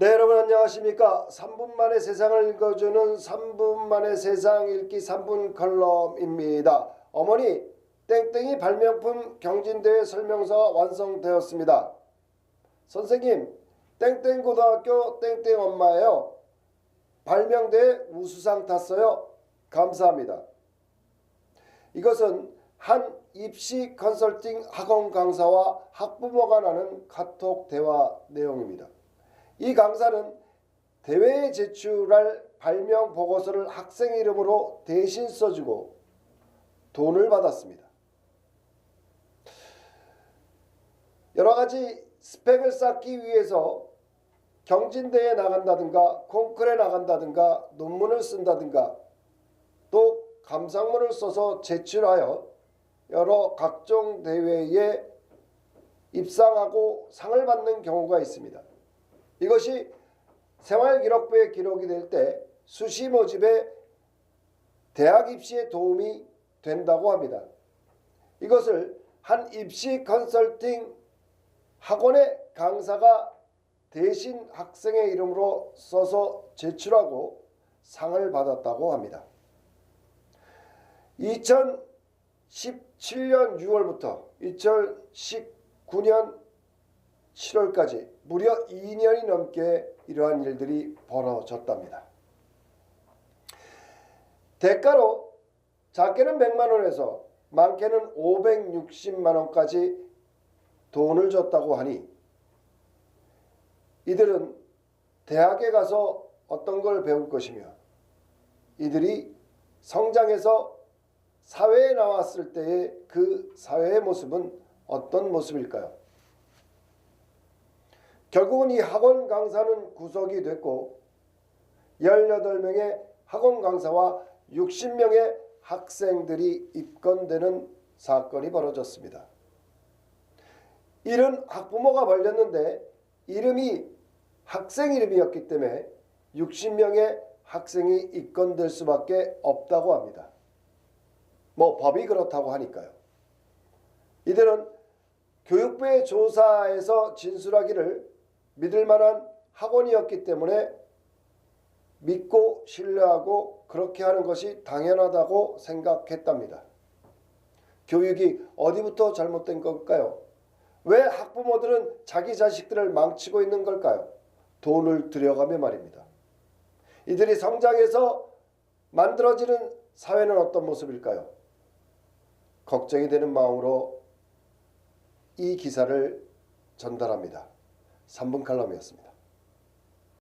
네 여러분 안녕하십니까? 3분 만에 세상을 읽어주는 3분 만에 세상 읽기 3분 컬럼입니다. 어머니 땡땡이 발명품 경진대회 설명서 완성되었습니다. 선생님 땡땡고등학교 땡땡 엄마예요. 발명대회 우수상 탔어요. 감사합니다. 이것은 한 입시 컨설팅 학원 강사와 학부모가 나눈 카톡 대화 내용입니다 이 강사는 대회에 제출할 발명 보고서를 학생 이름으로 대신 써주고 돈을 받았습니다. 여러 가지 스펙을 쌓기 위해서 경진대회에 나간다든가 콩쿨에 나간다든가 논문을 쓴다든가 또 감상문을 써서 제출하여 여러 각종 대회에 입상하고 상을 받는 경우가 있습니다. 이것이 생활기록부에 기록이 될 때 수시 모집에 대학 입시에 도움이 된다고 합니다. 이것을 한 입시 컨설팅 학원의 강사가 대신 학생의 이름으로 써서 제출하고 상을 받았다고 합니다. 2017년 6월부터 2019년 7월까지 무려 2년이 넘게 이러한 일들이 벌어졌답니다. 대가로 작게는 100만 원에서 많게는 560만 원까지 돈을 줬다고 하니 이들은 대학에 가서 어떤 걸 배울 것이며 이들이 성장해서 사회에 나왔을 때의 그 사회의 모습은 어떤 모습일까요? 결국은 이 학원 강사는 구속이 됐고 18명의 학원 강사와 60명의 학생들이 입건되는 사건이 벌어졌습니다. 이른 학부모가 벌렸는데 이름이 학생 이름이었기 때문에 60명의 학생이 입건될 수밖에 없다고 합니다. 뭐 법이 그렇다고 하니까요. 이들은 교육부의 조사에서 진술하기를 믿을 만한 학원이었기 때문에 믿고 신뢰하고 그렇게 하는 것이 당연하다고 생각했답니다. 교육이 어디부터 잘못된 걸까요? 왜 학부모들은 자기 자식들을 망치고 있는 걸까요? 돈을 들여가며 말입니다. 이들이 성장해서 만들어지는 사회는 어떤 모습일까요? 걱정이 되는 마음으로 이 기사를 전달합니다. 3분 칼럼이었습니다.